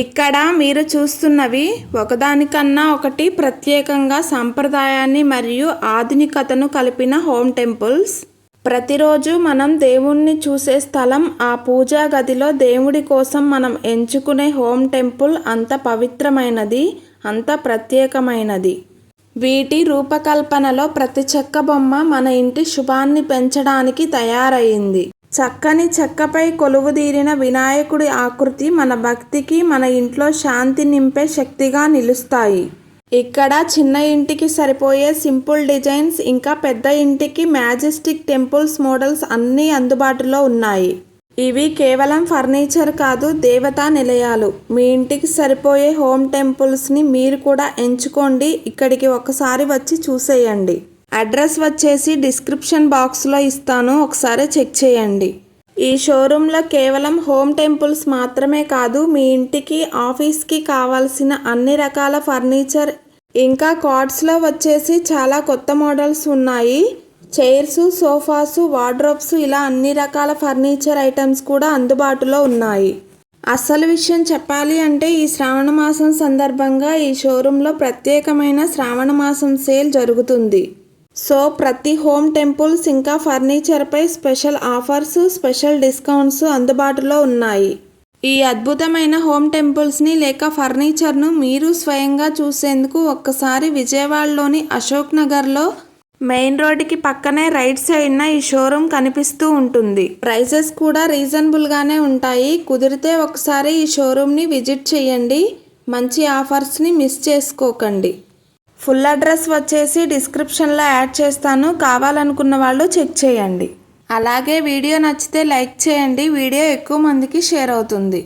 ఇక్కడ మీరు చూస్తున్నవి ఒకదానికన్నా ఒకటి ప్రత్యేకంగా సాంప్రదాయాన్ని మరియు ఆధునికతను కలిపిన హోమ్ టెంపుల్స్. ప్రతిరోజు మనం దేవుణ్ణి చూసే స్థలం ఆ పూజా గదిలో దేవుడి కోసం మనం ఎంచుకునే హోమ్ టెంపుల్ అంత పవిత్రమైనది అంత ప్రత్యేకమైనది. వీటి రూపకల్పనలో ప్రతి చెక్క బొమ్మ మన ఇంటి శుభాన్ని పెంచడానికి తయారైంది. చక్కని చెక్కపై కొలువుదీరిన వినాయకుడి ఆకృతి మన భక్తికి మన ఇంట్లో శాంతి నింపే శక్తిగా నిలుస్తాయి. ఇక్కడ చిన్న ఇంటికి సరిపోయే సింపుల్ డిజైన్స్ ఇంకా పెద్ద ఇంటికి మ్యాజెస్టిక్ టెంపుల్స్ మోడల్స్ అన్నీ అందుబాటులో ఉన్నాయి. ఇవి కేవలం ఫర్నిచర్ కాదు దేవతా నిలయాలు. మీ ఇంటికి సరిపోయే హోమ్ టెంపుల్స్ని మీరు కూడా ఎంచుకోండి. ఇక్కడికి ఒకసారి వచ్చి చూసేయండి. అడ్రస్ వచ్చేసి డిస్క్రిప్షన్ బాక్స్లో ఇస్తాను. ఒకసారి చెక్ చేయండి. ఈ షోరూంలో కేవలం హోమ్ టెంపుల్స్ మాత్రమే కాదు మీ ఇంటికి ఆఫీస్కి కావాల్సిన అన్ని రకాల ఫర్నిచర్ ఇంకా కార్డ్స్లో వచ్చేసి చాలా కొత్త మోడల్స్ ఉన్నాయి. చైర్స్ సోఫాసు వార్డ్రోబ్స్ ఇలా అన్ని రకాల ఫర్నిచర్ ఐటమ్స్ కూడా అందుబాటులో ఉన్నాయి. అసలు విషయం చెప్పాలి అంటే ఈ శ్రావణ మాసం సందర్భంగా ఈ షోరూంలో ప్రత్యేకమైన శ్రావణ మాసం సేల్ జరుగుతుంది. సో ప్రతి హోమ్ టెంపుల్స్ ఇంకా ఫర్నిచర్పై స్పెషల్ ఆఫర్స్ స్పెషల్ డిస్కౌంట్స్ అందుబాటులో ఉన్నాయి. ఈ అద్భుతమైన హోమ్ టెంపుల్స్ని లేక ఫర్నిచర్ను మీరు స్వయంగా చూసేందుకు ఒక్కసారి విజయవాడలోని అశోక్ నగర్లో మెయిన్ రోడ్డుకి పక్కనే రైట్ సైడ్న ఈ షోరూమ్ కనిపిస్తూ ఉంటుంది. ప్రైజెస్ కూడా రీజనబుల్గానే ఉంటాయి. కుదిరితే ఒకసారి ఈ షోరూమ్ని విజిట్ చేయండి. మంచి ఆఫర్స్ని మిస్ చేసుకోకండి. ఫుల్ అడ్రస్ వచ్చేసి డిస్క్రిప్షన్లో యాడ్ చేస్తాను. కావాలనుకున్న వాళ్ళు చెక్ చేయండి. అలాగే వీడియో నచ్చితే లైక్ చేయండి. వీడియో ఎక్కువ మందికి షేర్ అవుతుంది.